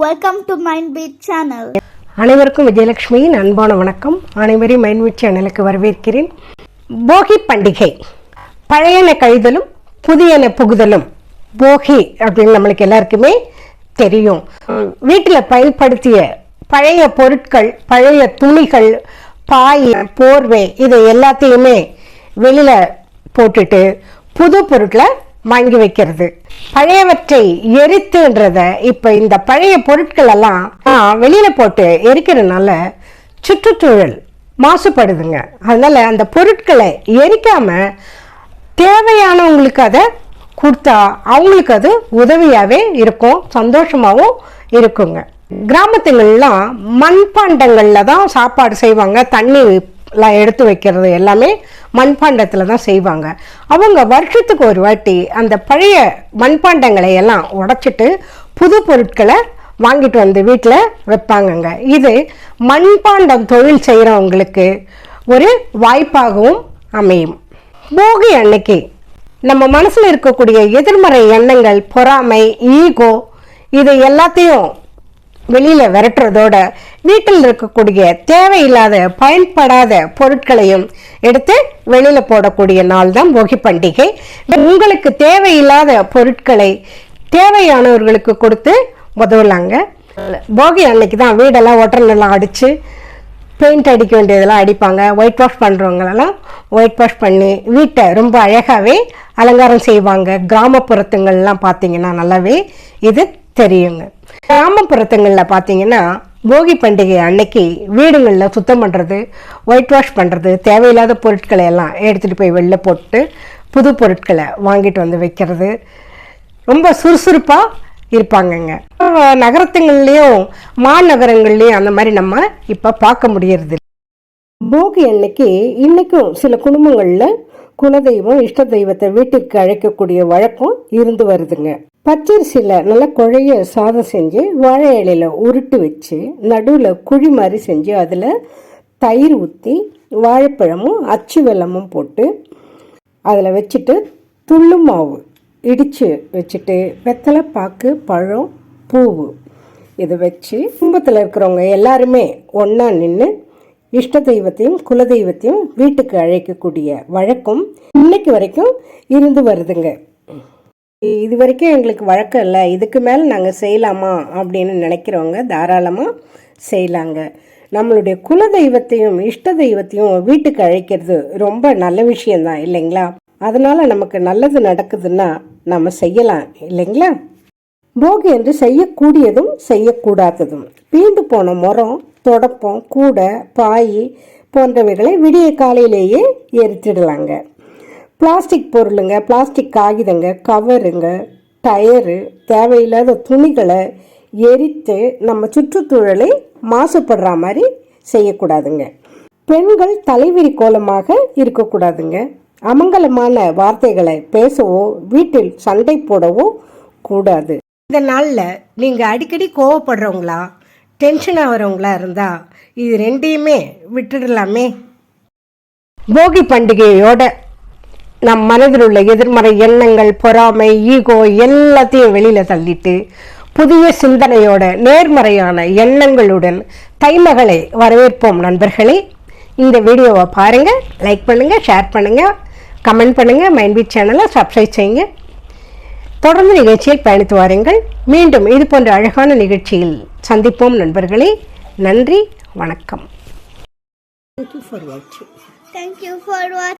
Welcome to mind beat channel அனைவருக்கும் விஜயலட்சுமியின் அன்பான வணக்கம். அனைவரையும் பீட் சேனலுக்கு வரவேற்கிறேன். போகி பண்டிகை. பழையன கழிதலும் புதியன புகுதலும். போகி அப்படின்னு நம்மளுக்கு எல்லாருக்குமே தெரியும். வீட்டில் பயன்படுத்திய பழைய பொருட்கள் பழைய துணிகள் பாய் போர்வை இதை எல்லாத்தையுமே வெளியில் போட்டுட்டு புது பொருட்களை வாங்கி வைக்கிறது. பழையவற்றை எரித்துன்றத இப்ப இந்த பழைய பொருட்கள் எல்லாம் வெளியில போட்டு எரிக்கிறதுனால சுற்றுச்சூழல் மாசுபடுதுங்க. அதனால அந்த பொருட்களை எரிக்காம தேவையானவங்களுக்கு அதை கொடுத்தா அவங்களுக்கு அது உதவியாகவே இருக்கும் சந்தோஷமாகவும் இருக்குங்க. கிராமத்துங்கள்லாம் மண்பாண்டங்களில் தான் சாப்பாடு செய்வாங்க தண்ணி எடுத்து வைக்கிறது எல்லாமே மண்பாண்டத்தில் தான் செய்வாங்க. அவங்க வருஷத்துக்கு ஒரு வாட்டி அந்த பழைய மண்பாண்டங்களை எல்லாம் உடச்சிட்டு புது பொருட்களை வாங்கிட்டு வந்து வீட்டில் வைப்பாங்கங்க. இது மண்பாண்டம் தொழில் செய்கிறவங்களுக்கு ஒரு வாய்ப்பாகவும் அமையும். போகி அன்னைக்கு நம்ம மனசில் இருக்கக்கூடிய எதிர்மறை எண்ணங்கள் பொறாமை ஈகோ இது எல்லாத்தையும் வெளியில் விரட்டுறதோட வீட்டில் இருக்கக்கூடிய தேவையில்லாத பயன்படாத பொருட்களையும் எடுத்து வெளியில் போடக்கூடிய நாள் தான் போகி பண்டிகை. உங்களுக்கு தேவையில்லாத பொருட்களை தேவையானவர்களுக்கு கொடுத்து உதவலாங்க போகி அன்னைக்கு தான் வீடெல்லாம் ஒட்டரெல்லாம் அடித்து பெயிண்ட் அடிக்க வேண்டியதெல்லாம் அடிப்பாங்க. ஒயிட் வாஷ் பண்ணுறவங்களெல்லாம் ஒயிட் வாஷ் பண்ணி வீட்டை ரொம்ப அழகாகவே அலங்காரம் செய்வாங்க. கிராமப்புறத்துங்கள்லாம் பார்த்தீங்கன்னா நல்லாவே இது தெரியுங்க. கிராமப்புறத்துங்களில் பார்த்தீங்கன்னா போகி பண்டிகை அன்னைக்கு வீடுங்களில் சுத்தம் பண்ணுறது ஒயிட் வாஷ் பண்ணுறது தேவையில்லாத பொருட்களை எல்லாம் எடுத்துகிட்டு போய் வெளில போட்டு புது பொருட்களை வாங்கிட்டு வந்து வைக்கிறது. ரொம்ப சுறுசுறுப்பாக இருப்பாங்கங்க. நகரத்துங்கள்லேயும் மாநகரங்கள்லேயும் அந்த மாதிரி நம்ம இப்போ பார்க்க முடியறது போகி அன்னைக்கு இன்றைக்கும் சில குடும்பங்களில் குலதெய்வம் இஷ்ட தெய்வத்தை வீட்டுக்கு அழைக்கக்கூடிய வழக்கம் இருந்து வருதுங்க. பச்சரிசியில் நல்லா குழைய சாதம் செஞ்சு வாழை இலையில உருட்டு வச்சு நடுவில் குழி மாதிரி செஞ்சு அதில் தயிர் ஊற்றி வாழைப்பழமும் அச்சு வெல்லமும் போட்டு அதில் வச்சுட்டு துள்ளு மாவு இடித்து வச்சுட்டு வெத்தலை பாக்கு பழம் பூவு இதை வச்சு குடும்பத்தில் இருக்கிறவங்க எல்லாருமே ஒன்றா நின்று இஷ்ட தெய்வத்தையும் குலதெய்வத்தையும் வீட்டுக்கு அழைக்கக்கூடிய வழக்கம் இன்னைக்கு வரைக்கும் இருந்து வருதுங்க. இது வரைக்கும் எங்களுக்கு வழக்கம் இல்லை. இதுக்கு மேலே நாங்கள் செய்யலாமா அப்படின்னு நினைக்கிறவங்க தாராளமாக செய்யலாங்க. நம்மளுடைய குல தெய்வத்தையும் இஷ்ட தெய்வத்தையும் வீட்டுக்கு அழைக்கிறது ரொம்ப நல்ல விஷயம்தான் இல்லைங்களா? அதனால நமக்கு நல்லது நடக்குதுன்னா நம்ம செய்யலாம் இல்லைங்களா? போகி என்று செய்யக்கூடியதும் செய்யக்கூடாததும். பீந்து போன முறம் தொடப்பம் கூடை பாய் போன்றவைகளை விடிய காலையிலேயே எரித்திடலாங்க. பிளாஸ்டிக் பொருளுங்க பிளாஸ்டிக் காகிதங்க கவருங்க டயரு தேவையில்லாத துணிகளை எரித்து நம்ம சுற்றுச்சூழலை மாசுபடுற மாதிரி செய்யக்கூடாதுங்க. பெண்கள் தலைவிரி கோலமாக இருக்கக்கூடாதுங்க. அமங்கலமான வார்த்தைகளை பேசவோ வீட்டில் சண்டை போடவோ கூடாது. இந்த நாளில் நீங்கள் அடிக்கடி கோவப்படுறவங்களா டென்ஷன் ஆகிறவங்களா இருந்தால் இது ரெண்டையுமே விட்டுடலாமே. போகி பண்டிகையோட நம் மனதில் உள்ள எதிர்மறை எண்ணங்கள் பொறாமை ஈகோ எல்லாத்தையும் வெளியில் தள்ளிட்டு புதிய சிந்தனையோட நேர்மறையான எண்ணங்களுடன் தைமகளை வரவேற்போம் நண்பர்களே. இந்த வீடியோவை பாருங்கள் லைக் பண்ணுங்கள் ஷேர் பண்ணுங்கள் கமெண்ட் பண்ணுங்கள் மைண்ட்பீட் சேனலை சப்ஸ்கிரைப் செய்யுங்க. தொடர்ந்து நிகழ்ச்சியில் பயணித்து வாருங்கள். மீண்டும் இது போன்ற அழகான நிகழ்ச்சியில் சந்திப்போம் நண்பர்களே. நன்றி வணக்கம். Thank you for watching. Thank you for watching.